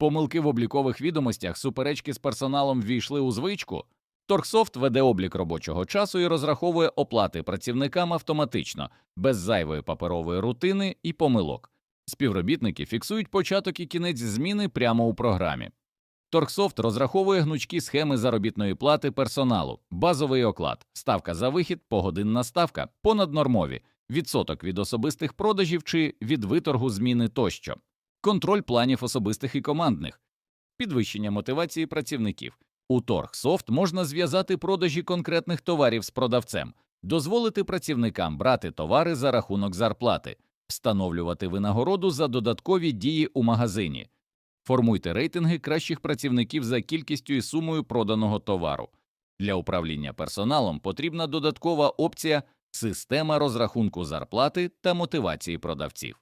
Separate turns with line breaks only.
Помилки в облікових відомостях, суперечки з персоналом ввійшли у звичку. Торгсофт веде облік робочого часу і розраховує оплати працівникам автоматично, без зайвої паперової рутини і помилок. Співробітники фіксують початок і кінець зміни прямо у програмі. Торгсофт розраховує гнучкі схеми заробітної плати персоналу, базовий оклад, ставка за вихід, погодинна ставка, понаднормові, відсоток від особистих продажів чи від виторгу зміни тощо, контроль планів особистих і командних, підвищення мотивації працівників. У Торгсофт можна зв'язати продажі конкретних товарів з продавцем, дозволити працівникам брати товари за рахунок зарплати, встановлювати винагороду за додаткові дії у магазині. Формуйте рейтинги кращих працівників за кількістю і сумою проданого товару. Для управління персоналом потрібна додаткова опція система розрахунку зарплати та мотивації продавців.